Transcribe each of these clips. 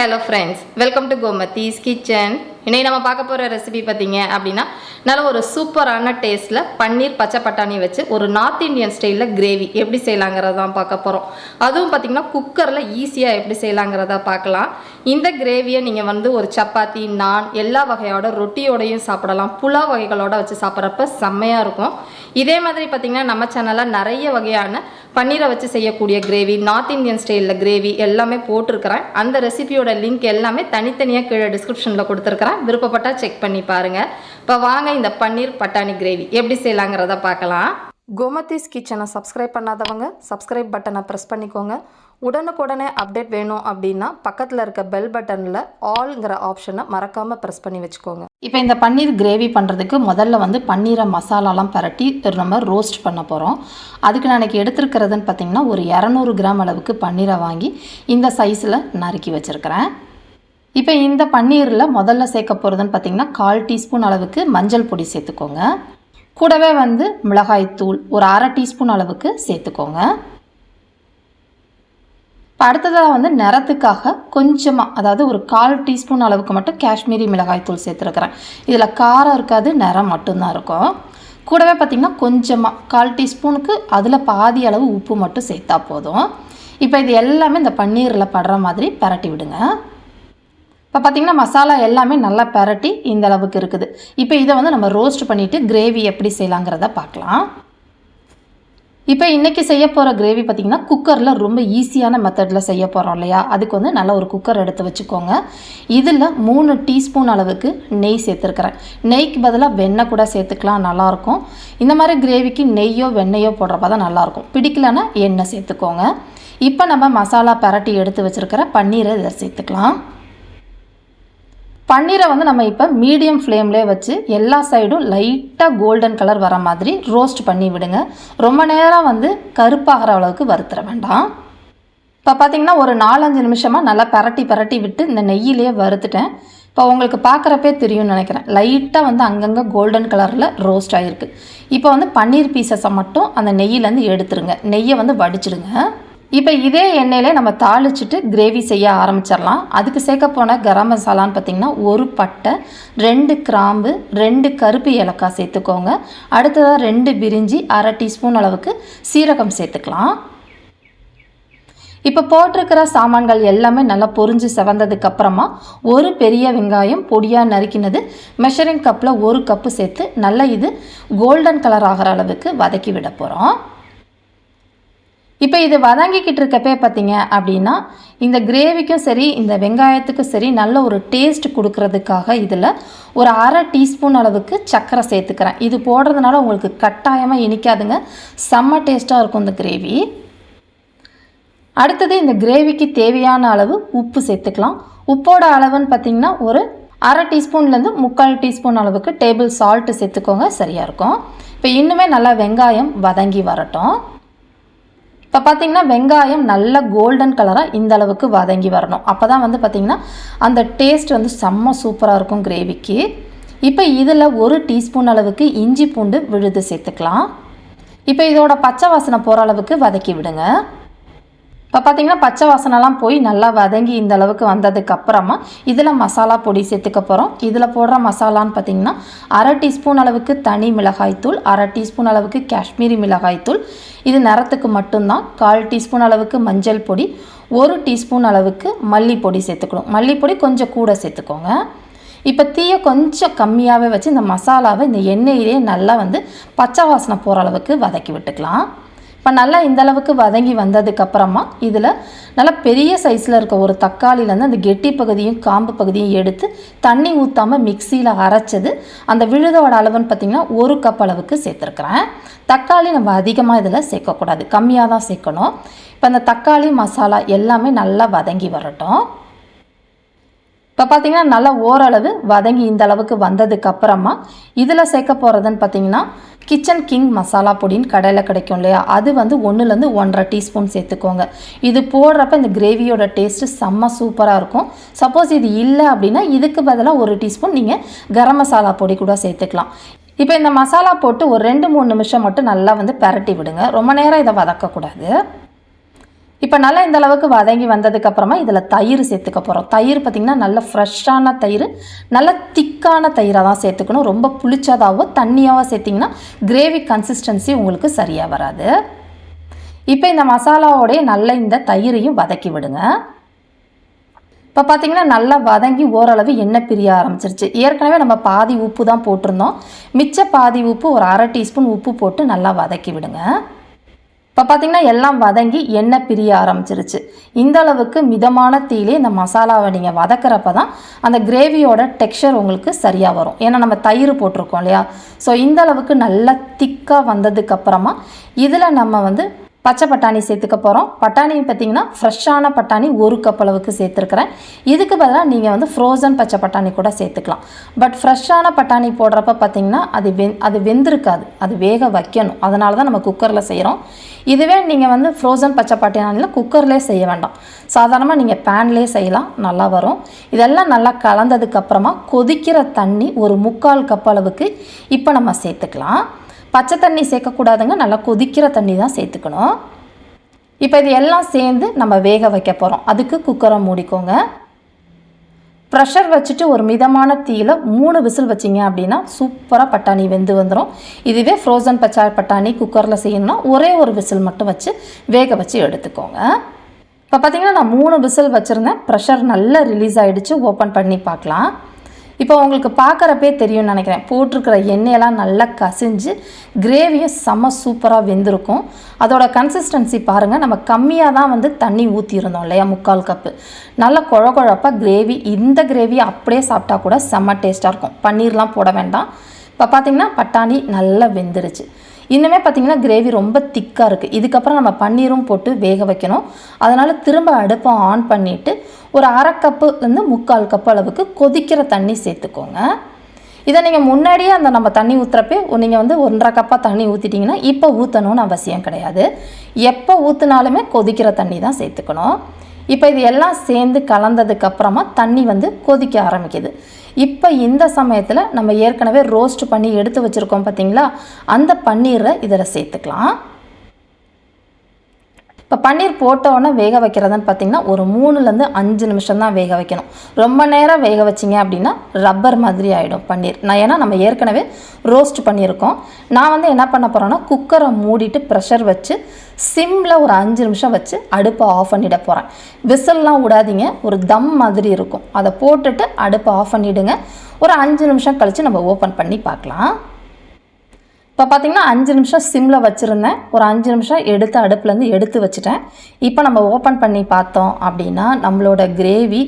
Hello friends welcome to Gomathi's kitchen இன்னைக்கு நம்ம பார்க்க போகிற ரெசிபி பார்த்தீங்க அப்படின்னா நல்ல ஒரு சூப்பரான டேஸ்ட்டில் பன்னீர் பச்சை பட்டாணி வச்சு ஒரு நார்த் இந்தியன் ஸ்டைலில் கிரேவி எப்படி செய்யலாங்கிறத தான் பார்க்க போகிறோம் அதுவும் பார்த்தீங்கன்னா குக்கரில் ஈஸியாக எப்படி செய்யலாங்கிறத பார்க்கலாம். இந்த கிரேவியை நீங்கள் வந்து ஒரு சப்பாத்தி நான் எல்லா வகையோட ரொட்டியோடையும் சாப்பிடலாம். புலாவ் வகைகளோட வச்சு சாப்பிட்றப்ப செம்மையாக இருக்கும். இதே மாதிரி பார்த்திங்கன்னா நம்ம சேனலில் நிறைய வகையான பன்னீரை வச்சு செய்யக்கூடிய கிரேவி நார்த் இந்தியன் ஸ்டைலில் கிரேவி எல்லாமே போட்டிருக்கிறேன். அந்த ரெசிபியோட லிங்க் எல்லாமே தனித்தனியாக கீழே டிஸ்கிரிப்ஷனில் கொடுத்துருக்குறேன். விருப்பப்பட்டால் செக் பண்ணி பாருங்கள் இப்போ வாங்க இந்த பன்னீர் பட்டாணி கிரேவி எப்படி செய்யலாங்கிறத பார்க்கலாம். கோமதிஸ் கிச்சனை சப்ஸ்கிரைப் பண்ணாதவங்க சப்ஸ்கிரைப் பட்டனை ப்ரெஸ் பண்ணிக்கோங்க. உடனுக்குடனே அப்டேட் வேணும் அப்படின்னா பக்கத்தில் இருக்க பெல் பட்டனில் ஆல்ங்கிற ஆப்ஷனை மறக்காமல் ப்ரெஸ் பண்ணி வச்சுக்கோங்க. இப்போ இந்த பன்னீர் கிரேவி பண்ணுறதுக்கு முதல்ல வந்து பன்னீரை மசாலாலாம் பரட்டி நம்ம ரோஸ்ட் பண்ண போகிறோம் அதுக்கு நான் எனக்கு எடுத்துருக்கிறதுன்னு பார்த்தீங்கன்னா ஒரு இரநூறு கிராம் அளவுக்கு பன்னீரை வாங்கி இந்த சைஸில் நறுக்கி வச்சுருக்கிறேன். இப்போ இந்த பன்னீரில் முதல்ல சேர்க்க போகிறதுன்னு பார்த்தீங்கன்னா கால் டீஸ்பூன் அளவுக்கு மஞ்சள் பொடி சேர்த்துக்கோங்க. கூடவே வந்து மிளகாய்த்தூள் ஒரு அரை டீஸ்பூன் அளவுக்கு சேர்த்துக்கோங்க. இப்போ அடுத்ததாக வந்து நிறத்துக்காக கொஞ்சமாக அதாவது ஒரு கால் டீஸ்பூன் அளவுக்கு மட்டும் காஷ்மீரி மிளகாய்த்தூள் சேர்த்துருக்குறேன். இதில் காரம் இருக்காது நிறம் மட்டும்தான் இருக்கும். கூடவே பார்த்திங்கன்னா கொஞ்சமாக கால் டீஸ்பூனுக்கு அதில் பாதி அளவு உப்பு மட்டும் சேர்த்தா போதும். இப்போ இது எல்லாமே இந்த பன்னீரில் படுற மாதிரி பரட்டி விடுங்க. இப்போ பார்த்திங்கன்னா மசாலா எல்லாமே நல்லா பரட்டி இந்த அளவுக்கு இருக்குது. இப்போ இதை வந்து நம்ம ரோஸ்ட் பண்ணிவிட்டு கிரேவி எப்படி செய்யலாங்கிறத பார்க்கலாம். இப்போ இன்றைக்கி செய்ய போகிற கிரேவி பார்த்திங்கன்னா குக்கரில் ரொம்ப ஈஸியான மெத்தடில் செய்ய போகிறோம் இல்லையா? அதுக்கு வந்து நல்ல ஒரு குக்கர் எடுத்து வச்சுக்கோங்க. இதில் மூணு டீஸ்பூன் அளவுக்கு நெய் சேர்த்துருக்குறேன். நெய்க்கு பதிலாக வெண்ணெய் கூட சேர்த்துக்கலாம் நல்லாயிருக்கும். இந்த மாதிரி கிரேவிக்கு நெய்யோ வெண்ணெயோ போடுறப்ப தான் நல்லாயிருக்கும். பிடிக்கலன்னா எண்ணெய் சேர்த்துக்கோங்க. இப்போ நம்ம மசாலா பரட்டி எடுத்து வச்சுருக்கிற பன்னீரை இதை சேர்த்துக்கலாம். பன்னீரை வந்து நம்ம இப்போ மீடியம் ஃப்ளேம்லேயே வச்சு எல்லா சைடும் லைட்டாக கோல்டன் கலர் வர மாதிரி ரோஸ்ட் பண்ணி விடுங்க. ரொம்ப நேரம் வந்து கருப்பாகிற அளவுக்கு வறுத்துற வேண்டாம். இப்போ பார்த்தீங்கன்னா ஒரு நாலஞ்சு நிமிஷமாக நல்லா பரட்டி பரட்டி விட்டு இந்த நெய்யிலேயே வறுத்துட்டேன். இப்போ உங்களுக்கு பார்க்குறப்பே தெரியும்னு நினைக்கிறேன். லைட்டாக வந்து அங்கங்கே கோல்டன் கலரில் ரோஸ்ட் ஆகிருக்கு இப்போ வந்து பன்னீர் பீசஸை மட்டும் அந்த நெய்யிலேருந்து எடுத்துருங்க. நெய்யை வந்து வடிச்சிடுங்க. இப்போ இதே எண்ணெயிலே நம்ம தாளிச்சிட்டு கிரேவி செய்ய ஆரம்பிச்சிடலாம். அதுக்கு சேர்க்க போன கரம் மசாலான்னு பார்த்திங்கன்னா ஒரு பட்டை ரெண்டு கிராம்பு ரெண்டு கருப்பு ஏலக்காய் சேர்த்துக்கோங்க. அடுத்ததாக ரெண்டு பிரிஞ்சி அரை டீஸ்பூன் அளவுக்கு சீரகம் சேர்த்துக்கலாம். இப்போ போட்டிருக்கிற சாமான்கள் எல்லாமே நல்லா பொரிஞ்சு செவந்ததுக்கு அப்புறமா ஒரு பெரிய வெங்காயம் பொடியாக நறுக்கினது மெஷரிங் கப்பில் ஒரு கப்பு சேர்த்து நல்லா இது கோல்டன் கலர் ஆகிற அளவுக்கு வதக்கி விட போகிறோம் இப்போ இது வதங்கிக்கிட்டு இருக்கப்பே பார்த்தீங்க அப்படின்னா இந்த கிரேவிக்கும் சரி இந்த வெங்காயத்துக்கும் சரி நல்ல ஒரு டேஸ்ட் கொடுக்கறதுக்காக இதில் ஒரு அரை டீஸ்பூன் அளவுக்கு சர்க்கரை சேர்த்துக்கிறேன். இது போடுறதுனால உங்களுக்கு கட்டாயமாக இனிக்காதுங்க. செம்ம டேஸ்ட்டாக இருக்கும் இந்த கிரேவி அடுத்தது இந்த கிரேவிக்கு தேவையான அளவு உப்பு சேர்த்துக்கலாம். உப்போட அளவுன்னு பார்த்திங்கன்னா ஒரு அரை டீஸ்பூன்லேருந்து முக்கால் டீஸ்பூன் அளவுக்கு டேபிள் சால்ட்டு சேர்த்துக்கோங்க. சரியாக இருக்கும். இப்போ இன்னுமே நல்லா வெங்காயம் வதங்கி வரட்டும். இப்போ பார்த்தீங்கன்னா வெங்காயம் நல்ல கோல்டன் கலராக இந்த அளவுக்கு வதங்கி வரணும். அப்போ தான் வந்து பார்த்திங்கன்னா அந்த டேஸ்ட் வந்து செம்ம சூப்பராக இருக்கும் கிரேவிக்கு இப்போ இதில் ஒரு டீஸ்பூன் அளவுக்கு இஞ்சி பூண்டு விழுது சேர்த்துக்கலாம். இப்போ இதோட பச்சை வாசனை போகிற அளவுக்கு வதக்கி விடுங்க. இப்போ பார்த்தீங்கன்னா பச்சை வாசனைலாம் போய் நல்லா வதங்கி இந்த அளவுக்கு வந்ததுக்கு அப்புறமா இதில் மசாலா பொடி சேர்த்துக்க போகிறோம் இதில் போடுற மசாலான்னு பார்த்தீங்கன்னா அரை டீஸ்பூன் அளவுக்கு தனி மிளகாய்த்தூள் அரை டீஸ்பூன் அளவுக்கு காஷ்மீரி மிளகாய்த்தூள் இது நிறத்துக்கு மட்டும்தான். கால் டீஸ்பூன் அளவுக்கு மஞ்சள் பொடி ஒரு டீஸ்பூன் அளவுக்கு மல்லிப்பொடி சேர்த்துக்கணும். மல்லிப்பொடி கொஞ்சம் கூட சேர்த்துக்கோங்க. இப்போ தீயை கொஞ்சம் கம்மியாகவே வச்சு இந்த மசாலாவை இந்த எண்ணெயிலே நல்லா வந்து பச்சை வாசனை போகிற அளவுக்கு வதக்கி விட்டுக்கலாம். இப்போ நல்லா இந்த அளவுக்கு வதங்கி வந்ததுக்கப்புறமா இதில் நல்லா பெரிய சைஸில் இருக்க ஒரு தக்காளியிலேருந்து அந்த கெட்டி பகுதியும் காம்பு பகுதியும் எடுத்து தண்ணி ஊற்றாமல் மிக்சியில் அரைச்சது. அந்த விழுதோட அளவுன்னு பார்த்திங்கன்னா ஒரு கப் அளவுக்கு சேர்த்துருக்குறேன். தக்காளி நம்ம அதிகமாக இதில் சேர்க்கக்கூடாது. கம்மியாக தான் சேர்க்கணும். இப்போ அந்த தக்காளி மசாலா எல்லாமே நல்லா வதங்கி வரட்டும். இப்போ பார்த்தீங்கன்னா நல்லா ஓரளவு வதங்கி இந்த அளவுக்கு வந்ததுக்கு அப்புறமா இதில் சேர்க்க போகிறதுன்னு பார்த்தீங்கன்னா கிச்சன் கிங் மசாலா பொடின்னு கடையில் கிடைக்கும் இல்லையா? அது வந்து ஒன்றுலேருந்து ஒன்றரை டீஸ்பூன் சேர்த்துக்கோங்க. இது போடுறப்ப இந்த கிரேவியோட டேஸ்ட்டு செம்ம சூப்பராக இருக்கும். சப்போஸ் இது இல்லை அப்படின்னா இதுக்கு பதிலாக ஒரு டீஸ்பூன் நீங்கள் கரம் மசாலா பொடி கூட சேர்த்துக்கலாம். இப்போ இந்த மசாலா போட்டு ஒரு ரெண்டு மூணு நிமிஷம் மட்டும் நல்லா வந்து பரட்டி விடுங்க. ரொம்ப நேரம் இதை வதக்கக்கூடாது. இப்போ நல்லா இந்த அளவுக்கு வதங்கி வந்ததுக்கு அப்புறமா இதில் தயிர் சேர்த்துக்க போகிறோம் தயிர் பார்த்திங்கன்னா நல்ல ஃப்ரெஷ்ஷான தயிர் நல்ல திக்கான தயிராக தான் சேர்த்துக்கணும். ரொம்ப புளிச்சதாகவோ தண்ணியாகவோ சேர்த்திங்கன்னா கிரேவி கன்சிஸ்டன்சி உங்களுக்கு சரியாக வராது. இப்போ இந்த மசாலாவோடைய நல்ல இந்த தயிரையும் வதக்கி விடுங்க. இப்போ பார்த்தீங்கன்னா நல்லா வதங்கி ஓரளவு எண்ணெய் பிரிய ஆரம்பிச்சிருச்சு. ஏற்கனவே நம்ம பாதி உப்பு தான் போட்டிருந்தோம். மிச்ச பாதி உப்பு ஒரு அரை டீஸ்பூன் உப்பு போட்டு நல்லா வதக்கி விடுங்க. இப்போ பார்த்தீங்கன்னா எல்லாம் வதங்கி எண்ணெய் பிரிய ஆரம்பிச்சிருச்சு. இந்த அளவுக்கு மிதமான தீயிலே இந்த மசாலாவை நீங்கள் வதக்கிறப்ப தான் அந்த கிரேவியோட டெக்ஸ்சர் உங்களுக்கு சரியாக வரும். ஏன்னா நம்ம தயிர் போட்டிருக்கோம் இல்லையா? ஸோ இந்த அளவுக்கு நல்லா திக்காக வந்ததுக்கப்புறமா இதில் நம்ம வந்து பச்சை பட்டாணி சேர்த்துக்க போகிறோம் பட்டாணி பார்த்தீங்கன்னா ஃப்ரெஷ்ஷான பட்டாணி ஒரு கப் அளவுக்கு சேர்த்துருக்குறேன். இதுக்கு பதிலாக நீங்கள் வந்து ஃப்ரோசன் பச்சை பட்டாணி கூட சேர்த்துக்கலாம். பட் ஃப்ரெஷ்ஷான பட்டாணி போடுறப்ப பார்த்தீங்கன்னா அது வெந் அது வெந்திருக்காது. அது வேக வைக்கணும். அதனால தான் நம்ம குக்கரில் செய்கிறோம் இதுவே நீங்கள் வந்து ஃப்ரோசன் பச்சை பட்டாணியில் குக்கர்லேயே செய்ய வேண்டாம். சாதாரணமாக நீங்கள் பேன்லேயே செய்யலாம். நல்லா வரும். இதெல்லாம் நல்லா கலந்ததுக்கப்புறமா கொதிக்கிற தண்ணி ஒரு முக்கால் கப் அளவுக்கு இப்போ நம்ம சேர்த்துக்கலாம். பச்சை தண்ணி சேர்க்கக்கூடாதுங்க நல்லா கொதிக்கிற தண்ணி தான் சேர்த்துக்கணும். இப்போ இது எல்லாம் சேர்ந்து நம்ம வேக வைக்க போகிறோம் அதுக்கு குக்கரை மூடிக்கோங்க. ப்ரெஷர் வச்சுட்டு ஒரு மிதமான தீயில் மூணு விசில் வச்சிங்க அப்படின்னா சூப்பராக பட்டாணி வெந்து வந்துடும் இதுவே ஃப்ரோசன் பச்சா பட்டாணி குக்கரில் செய்யணும்னா ஒரே ஒரு விசில் மட்டும் வச்சு வேக வச்சு எடுத்துக்கோங்க. இப்போ பார்த்தீங்கன்னா நான் மூணு விசில் வச்சுருந்தேன். ப்ரெஷர் நல்லா ரிலீஸ் ஆகிடுச்சு ஓப்பன் பண்ணி பார்க்கலாம். இப்போ உங்களுக்கு பார்க்குறப்பே தெரியும்னு நினைக்கிறேன். போட்டிருக்கிற எண்ணெயெல்லாம் நல்லா கசிஞ்சு கிரேவியும் செம்ம சூப்பராக வெந்திருக்கும். அதோட கன்சிஸ்டன்சி பாருங்கள் நம்ம கம்மியாக தான் வந்து தண்ணி ஊற்றிருந்தோம் இல்லையா முக்கால் கப்பு நல்ல குழ குழப்பாக கிரேவி இந்த கிரேவியை அப்படியே சாப்பிட்டா கூட செம்ம டேஸ்ட்டாக இருக்கும். பன்னீர்லாம் போட வேண்டாம். இப்போ பார்த்தீங்கன்னா பட்டாணி நல்லா வெந்துருச்சு. இன்னுமே பார்த்தீங்கன்னா கிரேவி ரொம்ப திக்காக இருக்குது இதுக்கப்புறம் நம்ம பன்னீரும் போட்டு வேக வைக்கணும். அதனால் திரும்ப அடுப்பை ஆன் பண்ணிவிட்டு ஒரு அரை கப்புலேருந்து முக்கால் கப் அளவுக்கு கொதிக்கிற தண்ணி சேர்த்துக்கோங்க. இதை நீங்கள் முன்னாடியே அந்த நம்ம தண்ணி ஊற்றுறப்பே நீங்கள் வந்து ஒன்றரை கப்பாக தண்ணி ஊற்றிட்டிங்கன்னா இப்போ ஊற்றணும்னு அவசியம் கிடையாது. எப்போ ஊற்றினாலுமே கொதிக்கிற தண்ணி தான் சேர்த்துக்கணும். இப்போ இது எல்லாம் சேர்ந்து கலந்ததுக்கப்புறமா தண்ணி வந்து கொதிக்க ஆரம்பிக்குது. இப்போ இந்த சமயத்தில் நம்ம ஏற்கனவே ரோஸ்ட் பண்ணி எடுத்து வச்சுருக்கோம் பார்த்தீங்களா அந்த பன்னீரை இதில் சேர்த்துக்கலாம். இப்போ பன்னீர் போட்ட உடனே வேக வைக்கிறதுன்னு பார்த்தீங்கன்னா ஒரு மூணுலேருந்து அஞ்சு நிமிஷம் தான் வேக வைக்கணும். ரொம்ப நேரம் வேக வச்சிங்க அப்படின்னா ரப்பர் மாதிரி ஆகிடும் பன்னீர். நான் ஏன்னா நம்ம ஏற்கனவே ரோஸ்ட் பண்ணியிருக்கோம். நான் வந்து என்ன பண்ண போகிறேன்னா குக்கரை மூடிட்டு ப்ரெஷர் வச்சு சிம்மில் ஒரு அஞ்சு நிமிஷம் வச்சு அடுப்பை ஆஃப் பண்ணிட போகிறேன் விசில்லாம் விடாதீங்க ஒரு தம் மாதிரி இருக்கும். அதை போட்டுட்டு அடுப்பை ஆஃப் பண்ணிவிடுங்க ஒரு அஞ்சு நிமிஷம் கழித்து நம்ம ஓப்பன் பண்ணி பார்க்கலாம். இப்போ பார்த்தீங்கன்னா அஞ்சு நிமிஷம் சிம்மில் வச்சுருந்தேன். ஒரு அஞ்சு நிமிஷம் எடுத்து அடுப்புலேருந்து எடுத்து வச்சுட்டேன். இப்போ நம்ம ஓப்பன் பண்ணி பார்த்தோம் அப்படின்னா நம்மளோட கிரேவி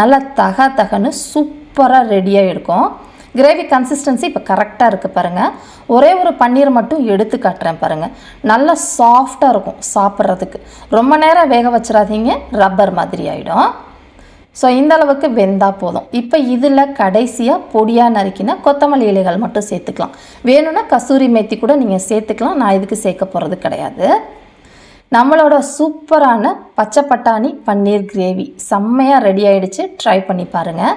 நல்லா தக தகன்னு சூப்பராக ரெடியாக இருக்கும். கிரேவி கன்சிஸ்டன்சி இப்போ கரெக்டாக இருக்குது பாருங்கள் ஒரே ஒரு பன்னீர் மட்டும் எடுத்து காட்டுறேன் பாருங்கள் நல்லா சாஃப்டாக இருக்கும் சாப்பிட்றதுக்கு. ரொம்ப நேரம் வேக வச்சிடாதீங்க. ரப்பர் மாதிரி ஆகிடும் ஸோ இந்த அளவுக்கு வெந்தால் போதும். இப்போ இதில் கடைசியாக பொடியாக நறுக்கின கொத்தமல்லி இலைகள் மட்டும் சேர்த்துக்கலாம். வேணும்னா கசூரி மேத்தி கூட நீங்கள் சேர்த்துக்கலாம். நான் இதுக்கு சேர்க்க போகிறது கிடையாது. நம்மளோட சூப்பரான பச்சை பட்டாணி பன்னீர் கிரேவி செம்மையாக ரெடி ஆகிடுச்சு ட்ரை பண்ணி பாருங்கள்